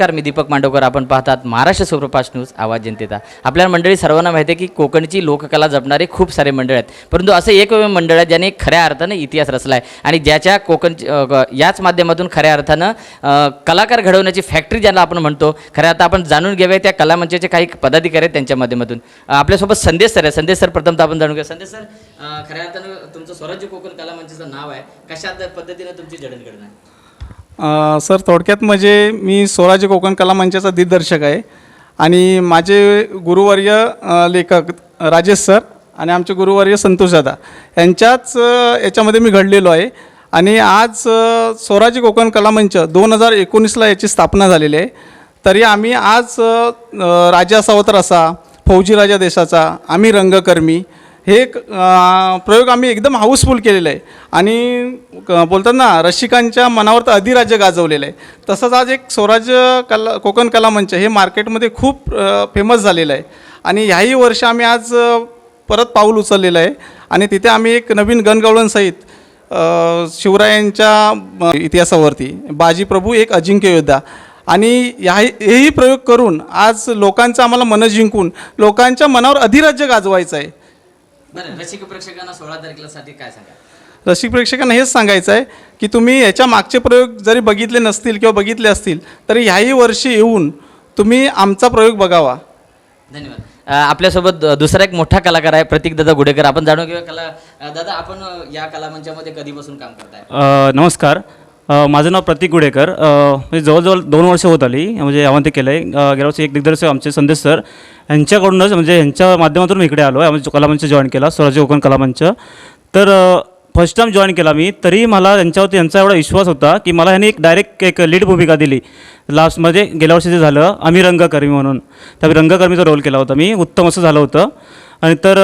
नमस्कार मी दीपक मांडवकर. आपण पाहतात महाराष्ट्र सुप्रभाष न्यूज आवाज जनतेचा. आपल्या मंडळी सर्वांना माहिती आहे की कोकणची लोककला जपणारे खूप सारे मंडळ आहेत. परंतु असं एक मंडळ आहे ज्याने खऱ्या अर्थानं इतिहास रचला आहे आणि ज्याच्या कोकण याच माध्यमातून खऱ्या अर्थानं कलाकार घडवण्याची फॅक्टरी ज्याला आपण म्हणतो खऱ्या आता आपण जाणून घेऊया त्या कला मंचाचे काही पदाधिकारी आहेत त्यांच्या माध्यमातून. आपल्यासोबत संदेश सर आहे संदेश सर प्रथमतः आपण जाणून घेऊ. संदेश सर खऱ्या अर्थानं तुमचं स्वराज्य कोकण कला मंचाचं नाव आहे. कशा पद्धतीनं तुमची जडणघडण आहे? सर थोडक्यात म्हणजे मी स्वराज्य कोकण कला मंचाचा दिग्दर्शक आहे आणि माझे गुरुवर्य लेखक राजेश सर आणि आमचे गुरुवर्य संतोष दादा यांच्याच याच्यामध्ये मी घडलेलो आहे. आणि आज स्वराज्य कोकण कला मंच दोन हजार एकोणीसला याची स्थापना झालेली आहे. तरी आम्ही आज राजा सावत्र असा फौजी राजा देशाचा आम्ही रंगकर्मी हे एक प्रयोग आम्ही एकदम हाऊसफुल केलेला आहे. आणि क- रसिकांच्या मनावर तर अधिराज्य गाजवलेलं आहे. तसंच आज एक स्वराज्य कला कोकण कला मंच हे मार्केटमध्ये खूप फेमस झालेलं आहे. आणि ह्याही वर्ष आम्ही आज परत पाऊल उचललेलं आहे. आणि तिथे आम्ही एक नवीन गणगवळणसहित शिवरायांच्या इतिहासावरती बाजीप्रभू एक अजिंक्य योद्धा. आणि ह्या हेही प्रयोग करून आज लोकांचं आम्हाला मनं जिंकून लोकांच्या मनावर अधिराज्य गाजवायचं आहे. बरं रसिक प्रेक्षकांना सोळा तारखेला साठी काय सांगा? रसिक प्रेक्षकांना हेच सांगायचं आहे की तुम्ही याच्या मागचे प्रयोग जरी बघितले नसतील किंवा बघितले असतील तरी ह्याही वर्षी येऊन तुम्ही आमचा प्रयोग बघावा. धन्यवाद. अ, आपल्यासोबत दुसरा एक मोठा कलाकार आहे प्रतीक दादा गुडेकर. आपण जाणून घेऊया कला अ, दादा आपण अ, या कला मंचामध्ये कधीपासून काम करताय? अ, नमस्कार. माझं नाव प्रतीक गुडेकर. म्हणजे जवळजवळ दोन वर्ष होत आली म्हणजे यामध्ये ते केलं आहे गेल्या वर्षी एक दिग्दर्शक आमचे संदेश सर यांच्याकडूनच म्हणजे यांच्या माध्यमातून मी इकडे आलो आहे आम्ही कलामंच जॉईन केला स्वराज्य कोकण कलामंच. तर फर्स्ट टाइम जॉईन केला मी. तरी मला यांच्यावरती यांचा एवढा विश्वास होता की मला ह्यांनी एक डायरेक्ट एक लीड भूमिका दिली. लास्टमध्ये गेल्या वर्षी जे झालं आम्ही रंगकर्मी म्हणून. तर रंगकर्मीचा रोल केला होता मी. उत्तम असं झालं होतं. आणि तर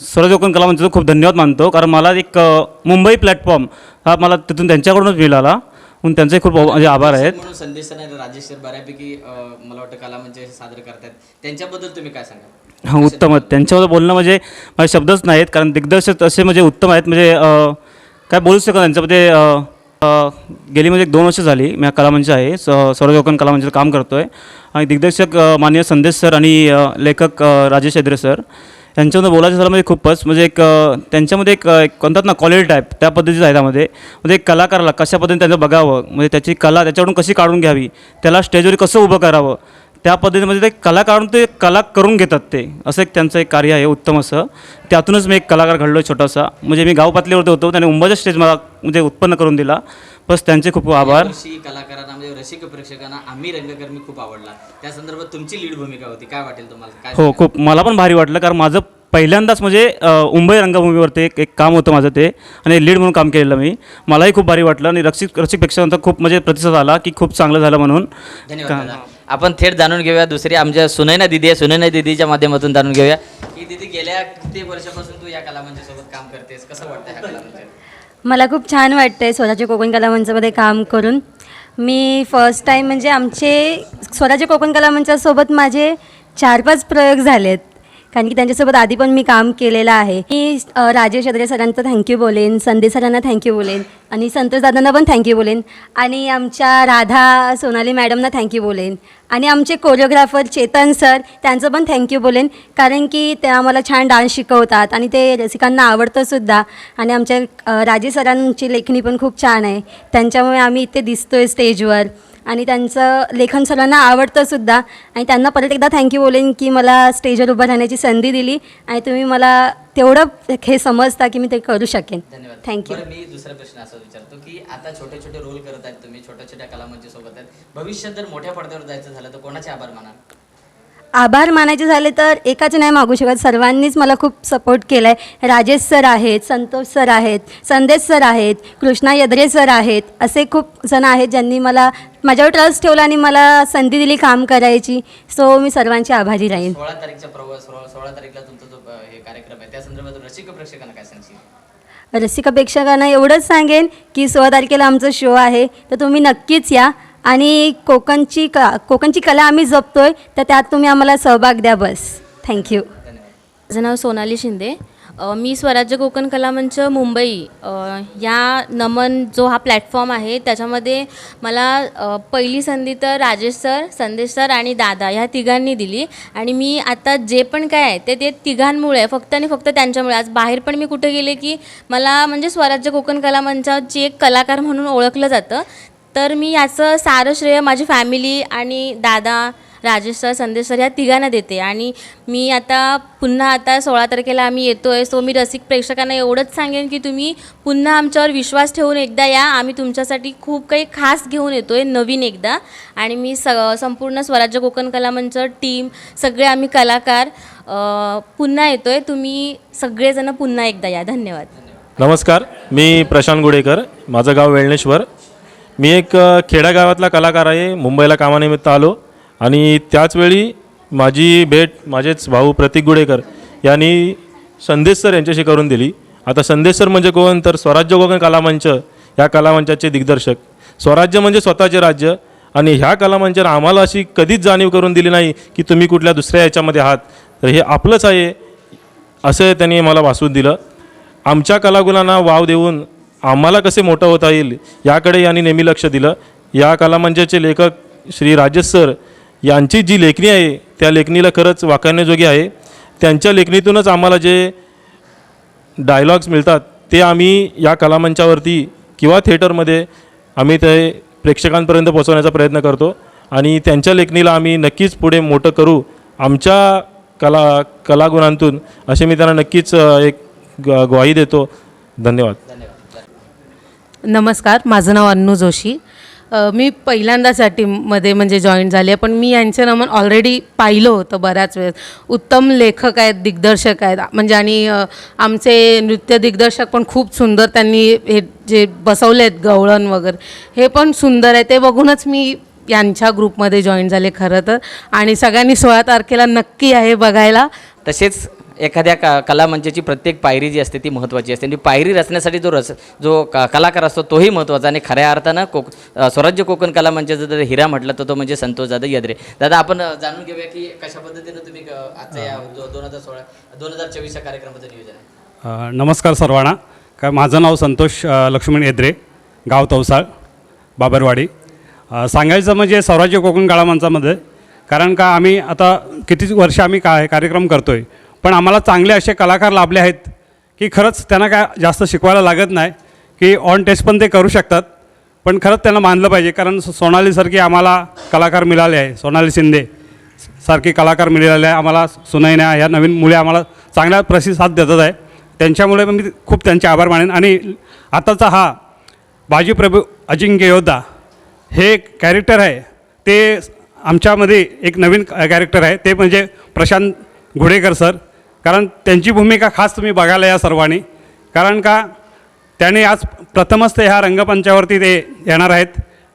स्वराज कोकण कला खूप धन्यवाद मानतो. कारण मला एक मुंबई प्लॅटफॉर्म हा मला तिथून त्यांच्याकडूनच मिळाला म्हणून त्यांचे खूप म्हणजे आभार आहेत. संदेश राजेश सर बऱ्यापैकी मला वाटतं कला मंच सादर करतात त्यांच्याबद्दल तुम्ही काय सांगा हां उत्तम आहेत. त्यांच्याबद्दल बोलणं म्हणजे माझे शब्दच नाहीत कारण दिग्दर्शक असे म्हणजे उत्तम आहेत. म्हणजे काय बोलूच शकत. त्यांच्यामध्ये गेली म्हणजे एक दोन वर्ष झाली मी हा कलामंच आहे. स स्वराज कोकण कलामंचाचं काम करतो आहे आणि दिग्दर्शक अ, माननीय संदेश सर आणि लेखक राजेश हेद्रे सर. त्यांच्यामध्ये बोलायचं झालं म्हणजे खूपच म्हणजे एक त्यांच्यामध्ये एक एक म्हणतात ना क्वालिटी टाईप त्या पद्धतीचं आहे त्यामध्ये. म्हणजे एक कलाकाराला कशा पद्धतीने त्यांचं बघावं म्हणजे त्याची कला त्याच्याकडून कशी काढून घ्यावी त्याला स्टेजवर कसं उभं करावं त्या पद्धतीमध्ये म्हणजे ते कलाकारून ते कला करून घेतात ते. असं एक त्यांचं एक कार्य आहे उत्तम असं. त्यातूनच मी एक कलाकार घडलो छोटासा. म्हणजे मी गाव पातळीवरती होतो त्याने मुंबईचा स्टेज मला म्हणजे उत्पन्न करून दिला. बस त्यांचे खूप आभार. कलाकारांना म्हणजे रसिक प्रेक्षकांना आम्ही रंगकर्मी खूप आवडला. त्या संदर्भात तुमची लीड भूमिका होती. काय वाटेल तुम्हाला? काय हो खूप. मला पण भारी वाटलं कारण माझं पहिल्यांदाच म्हणजे अ, मुंबई रंगभूमीवरती एक एक काम होतं माझं ते आणि लीड म्हणून काम केलेलं मी. मलाही खूप भारी वाटलं आणि रसिक रसिक प्रेक्षकांचा खूप म्हणजे प्रतिसाद आला की खूप चांगलं झालं म्हणून. धन्यवाद दादा. आपण थेट जाणून घेऊया दुसरी आमच्या सुनैना दिदी आहे. सुनैना दिदीच्या माध्यमातून जाणून घेऊया. की दिदी गेल्या किती वर्षापासून तू या कला मंचासोबत काम करतेस. कसं वाटतं ह्या? मला खूप छान वाटतं आहे स्वराज्य कोकण कला मंचामध्ये काम करून. मी फर्स्ट टाईम म्हणजे आमचे स्वराज्य कोकण कला मंचासोबत माझे चार पाच प्रयोग झाले आहेत कारण की त्यांच्यासोबत आधी पण मी काम केलेलं आहे. मी राजेश अद्रे सरांचं थँक्यू बोलेन संदेश सरांना थँक्यू बोलेन आणि संतोष दादांना पण थँक्यू बोलेन आणि आमच्या राधा सोनाली मॅडमना थँक्यू बोलेन आणि आमचे कोरिओग्राफर चेतन सर त्यांचं पण थँक्यू बोलेन कारण की ते आम्हाला छान डान्स शिकवतात आणि ते रसिकांना आवडतंसुद्धा आणि आमच्या राजे सरांची लेखणी पण खूप छान आहे. त्यांच्यामुळे आम्ही इथे दिसतो आहे स्टेजवर आणि त्यांचं लेखन सर्वांना आवडतं सुद्धा. आणि त्यांना परत एकदा थँक्यू बोलेन की मला स्टेजवर उभं राहण्याची संधी दिली. आणि तुम्ही मला तेवढं हे समजता की मी ते करू शकेन. धन्यवाद. थँक्यू बरं मी दुसरा प्रश्न असा विचारतो की आता छोटे छोटे रोल करत आहेत तुम्ही छोट्या छोट्या कला मंचासोबत आहेत. भविष्यात जर मोठ्या पडद्यावर जायचं झालं तर कोणाचे आभार माना आभार मानायचे झाले तर एकाच नाही मागू शकत. सर्वांनीच मला खूप सपोर्ट केला आहे राजेश सर आहेत संतोष सर आहेत संदेश सर आहेत कृष्णा यद्रे सर आहेत. असे खूप जण आहेत ज्यांनी मला माझ्यावर ट्रस्ट ठेवला आणि मला संधी दिली काम करायची. सो मी सर्वांची आभारी राहीन. सोळा तारीखचा प्रवास सोळा तारीखला तुमचा जो हे कार्यक्रम आहे त्या संदर्भात रसिक प्रेक्षकांना काय सांगशील? रसिका प्रेक्षकांना एवढंच सांगेन की सोळा तारखेला आमचा शो आहे. तर तुम्ही नक्कीच या. आणि कोकणची क कोकणची कला आम्ही जपतो आहे तर त्यात तुम्ही आम्हाला सहभाग द्या बस. थँक्यू माझं नाव सोनाली शिंदे. अ, मी स्वराज्य कोकण कलामंच मुंबई. अ, या नमन जो हा प्लॅटफॉर्म आहे त्याच्यामध्ये मला अ, पहिली संधी तर राजेश सर संदेश सर आणि दादा ह्या तिघांनी दिली. आणि मी आता जे पण काय आहे ते ते तिघांमुळे फक्त आणि फक्त त्यांच्यामुळे. आज बाहेर पण मी कुठे गेले की मला म्हणजे स्वराज्य कोकण कलामंचाची एक कलाकार म्हणून ओळखलं जातं. तर मी याचं सारं श्रेय माझी फॅमिली आणि दादा राजेश सर संदेश सर ह्या तिघांना देते. आणि मी आता पुन्हा आता सोळा तारखेला आम्ही येतो आहे सो मी रसिक प्रेक्षकांना एवढंच सांगेन की तुम्ही पुन्हा आमच्यावर विश्वास ठेवून एकदा या. आम्ही तुमच्यासाठी खूप काही खास घेऊन येतो आहे नवीन एकदा. आणि मी स संपूर्ण स्वराज्य कोकण कलामंच टीम सगळे आम्ही कलाकार पुन्हा येतो आहे तुम्ही सगळेजणं पुन्हा एकदा या. धन्यवाद. नमस्कार. मी प्रशांत गुडेकर. माझं गाव वेळणेश्वर. मी एक खेड्यागावातला कलाकार आहे मुंबईला कामानिमित्त आलो आणि त्याचवेळी माझी भेट माझेच भाऊ प्रतीक गुडेकर यांनी संदेश सर यांच्याशी करून दिली. आता संदेश सर म्हणजे कोण? तर स्वराज्य कोकण कलामंच या कलामंचाचे दिग्दर्शक. स्वराज्य म्हणजे स्वतःचे राज्य आणि ह्या कलामंचानं आम्हाला अशी कधीच जाणीव करून दिली नाही की तुम्ही कुठल्या दुसऱ्या याच्यामध्ये आहात. तर हे आपलंच आहे असं त्यांनी मला भासून दिलं. आमच्या कलागुणांना वाव देऊन आम्हाला कसे मोठं होता येईल याकडे यांनी नेहमी लक्ष दिलं. या कलामंचाचे लेखक श्री राजेश सर यांची जी लेखणी आहे त्या लेखणीला खरंच वाखाणण्याजोगी आहे. त्यांच्या लेखणीतूनच आम्हाला जे डायलॉग्स मिळतात ते आम्ही या कलामंचावरती किंवा थिएटरमध्ये आम्ही ते प्रेक्षकांपर्यंत पोहोचवण्याचा प्रयत्न करतो आणि त्यांच्या लेखणीला आम्ही नक्कीच पुढे मोठं करू. आमच्या कला कलागुणांतून असे मी त्यांना नक्कीच एक ग्वाही देतो. धन्यवाद. नमस्कार माझं नाव अन्नू जोशी. मी पहिल्यांदाच या टीममध्ये म्हणजे जॉईन झाली आहे पण मी यांचं नमन ऑलरेडी पाहिलं होतं बऱ्याच वेळेस. उत्तम लेखक आहेत दिग्दर्शक आहेत म्हणजे आणि आमचे नृत्य दिग्दर्शक पण खूप सुंदर त्यांनी हे जे बसवले आहेत गवळण वगैरे हे पण सुंदर आहे. ते बघूनच मी यांच्या ग्रुपमध्ये जॉईन झाले खरं तर. आणि सगळ्यांनी सोळा तारखेला नक्की आहे बघायला. तसेच एखाद्या का कलामंचाची प्रत्येक पायरी जी असते ती महत्त्वाची असते. आणि पायरी रचण्यासाठी जो रस जो क कलाकार असतो तोही महत्त्वाचा. आणि खऱ्या अर्थानं कोक स्वराज्य कोकण कलामंचाचा जर हिरा म्हटलं तर तो म्हणजे संतोष दादा यद्रे. दादा आपण जाणून घेऊया की कशा पद्धतीनं तुम्ही आजच्या या दोन हजार सोळा दोन हजार चोवीसच्या कार्यक्रमाचं नियोजन आहे? नमस्कार सर्वांना. काय माझं नाव संतोष लक्ष्मण येद्रे गाव तवसाळ बाबरवाडी. सांगायचं म्हणजे स्वराज्य कोकण काळामांचामध्ये कारण का आम्ही आता कितीच वर्ष आम्ही का कार्यक्रम करतो आहे पण आम्हाला चांगले असे कलाकार लाभले आहेत की खरंच त्यांना काय जास्त शिकवायला लागत नाही की ऑन टेस्ट पण ते करू शकतात. पण खरंच त्यांना मानलं पाहिजे कारण सोनालीसारखी आम्हाला कलाकार मिळाले आहे सोनाली शिंदे सारखे कलाकार मिळाले आहे आम्हाला सुनैना ह्या नवीन मुले आम्हाला चांगला प्रतिसाद देतात आहे. त्यांच्यामुळे मी खूप त्यांचे आभार मानेन. आणि आताचा हा बाजीप्रभू अजिंक्य योद्धा हे एक कॅरेक्टर आहे. ते आमच्यामध्ये एक नवीन कॅरेक्टर आहे. ते म्हणजे प्रशांत घोडेकर सर. कारण त्यांची भूमिका खास तुम्ही बघायला या सर्वांनी. कारण का त्याने आज प्रथमच ते ह्या रंगमंचावरती ते येणार आहेत.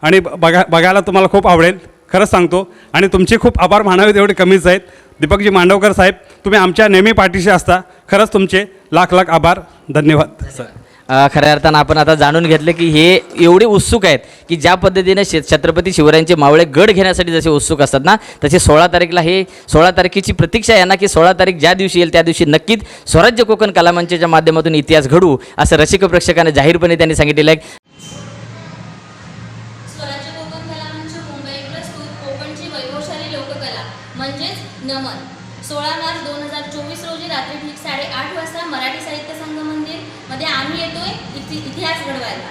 आणि ब- बघा बघायला तुम्हाला खूप आवडेल. खरंच सांगतो. आणि तुमचे खूप आभार मानावे तेवढे कमीच आहेत. दीपकजी मांडवकर साहेब तुम्ही आमच्या नेहमी पाठीशी असता. खरंच तुमचे लाख लाख आभार. धन्यवाद. सर खऱ्या अर्थानं आपण आता जाणून घेतलं की हे एवढे उत्सुक आहेत की ज्या पद्धतीने शे छत्रपती शिवरायांचे मावळे गड घेण्यासाठी जसे उत्सुक असतात ना तसे सोळा तारीखला हे सोळा तारखेची प्रतीक्षा आहे ना की सोळा तारीख ज्या दिवशी येईल त्या दिवशी नक्कीच स्वराज्य कोकण कलामंचाच्या माध्यमातून इतिहास घडू असं रसिक प्रेक्षकांना जाहीरपणे त्यांनी सांगितलेलं आहे. म्हणजेच नमन. सोळा मार्च दोन हजार चोवीस रोजी रात्री ठीक साडेआठ वाजता मराठी साहित्य संघ मंदिरमध्ये आम्ही येतोय इति इतिहास घडवायला.